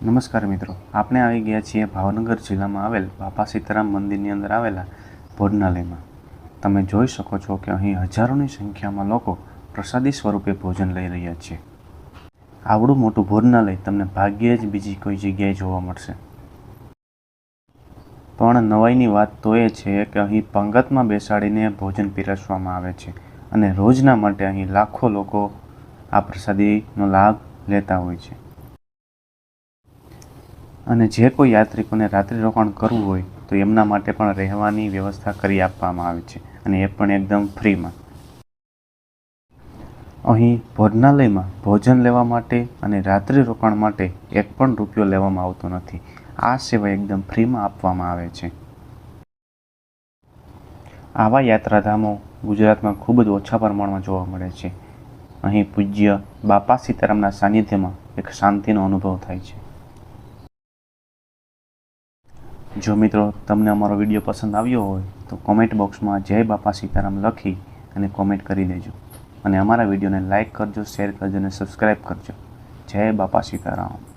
નમસ્કાર મિત્રો, આપણે આવી ગયા છીએ ભાવનગર જિલ્લામાં આવેલ બાપા સીતારામ મંદિરની અંદર આવેલા ભોજનાલયમાં. તમે જોઈ શકો છો કે અહીં હજારોની સંખ્યામાં લોકો પ્રસાદી સ્વરૂપે ભોજન લઈ રહ્યા છે. આવડું મોટું ભોજનાલય તમને ભાગ્યે જ બીજી કોઈ જગ્યાએ જોવા મળશે. પણ નવાઈની વાત તો એ છે કે અહીં પંગતમાં બેસાડીને ભોજન પીરસવામાં આવે છે અને રોજના માટે અહીં લાખો લોકો આ પ્રસાદીનો લાભ લેતા હોય છે. અને જે કોઈ યાત્રિકોને રાત્રિ રોકાણ કરવું હોય, તો એમના માટે પણ રહેવાની વ્યવસ્થા કરી આપવામાં આવે છે અને એ પણ એકદમ ફ્રીમાં. અહીં ભોજનાલયમાં ભોજન લેવા માટે અને રાત્રિ રોકાણ માટે એક પણ રૂપિયો લેવામાં આવતો નથી. આ સેવા એકદમ ફ્રીમાં આપવામાં આવે છે. આવા યાત્રાધામો ગુજરાતમાં ખૂબ જ ઓછા પ્રમાણમાં જોવા મળે છે. અહીં પૂજ્ય બાપા સીતારામના સાનિધ્યમાં એક શાંતિનો અનુભવ થાય છે. જો મિત્રો તમને અમારો વીડિયો પસંદ આવ્યો હોય, તો કોમેન્ટ બોક્સમાં જય બાપા સીતારામ લખી અને કોમેન્ટ કરી દેજો. અને અમારા વિડીયોને લાઇક કરજો શેર કરજો અને સબસ્ક્રાઈબ કરજો. જય બાપા સીતારામ.